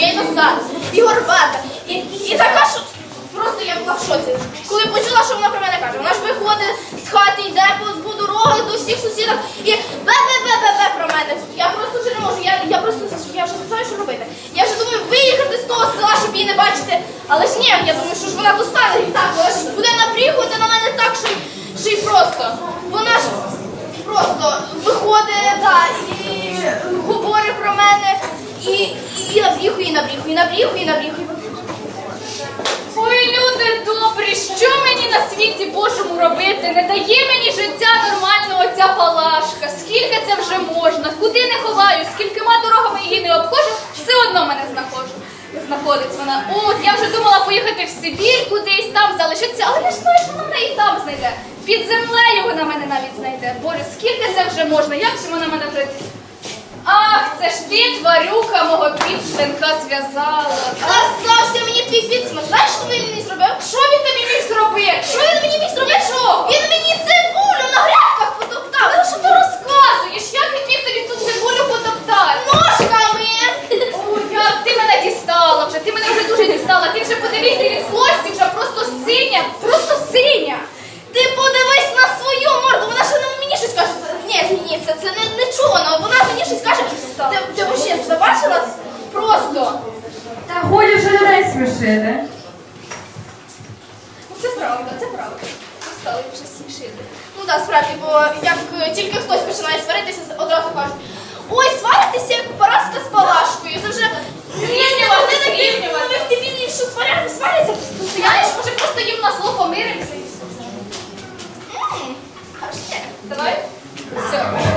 неї назад, і горбата, і, і така, що просто я була в шоці. Коли почула, що вона про мене каже, вона ж виходить з хати, йде по, по дорогах до всіх сусідок і бе-бе-бе-бе-бе про мене. Я просто вже не можу, я, я просто я вже не знаю, що робити. Я вже думаю виїхати з того села, щоб її не бачити. Але ж ні, я думаю, що ж вона достане і так, вона ж буде напрігувати на мене так, що, що й просто. Вона ж просто виходить та, і говорить про мене, і, і набріхує, і набріхує, і набріхує, і набріхує. Ой, люди добрі, що мені на світі Божому робити? Не дає мені життя нормального ця палашка. Скільки це вже можна? Куди не ховаю, скількима дорогами її не обходжу, все одно мене знаходжу. Знаходиться вона. От, я вже думала поїхати в Сибір, кудись там залишитися, але я ж знаю, що вона і там знайде. Під землею вона мене навіть знайде. Боже, скільки це вже можна? Як же вона мене вже. Це ж ти, тварюка, мого підсвинка зв'язала. А стався мені твій підсумок. Знаєш, що він мені зробив? Що він тобі міг зробити? Що він мені міг зробити? Що? Він мені цибулю на грядках потоптав. Але що ти розказуєш? Як він міг тобі тут цибулю потоптати? Ножками. Ой, як ти мене дістала вже, ти мене вже дуже дістала. Ти вже подивись, ти від злості вже просто синя, просто синя. Ти подивись на свою морду, вона ще на мені щось каже. Ні, ні, ні, це, це не, не чувано. Вона мені щось каже. Ти, себе бачила? Просто. Та годі вже людей смішити. Ну, Це правда, це правда. Стали вже смішити. Ну так, справді, бо як е, тільки хтось починає сваритися, одразу кажуть. Ой, сваритися як параска з палашкою. Це вже зрівнювати. нових дебілів, що сваряться, сваряться. Знаєш, може просто їм на зло помиримося і все. Давай? Все.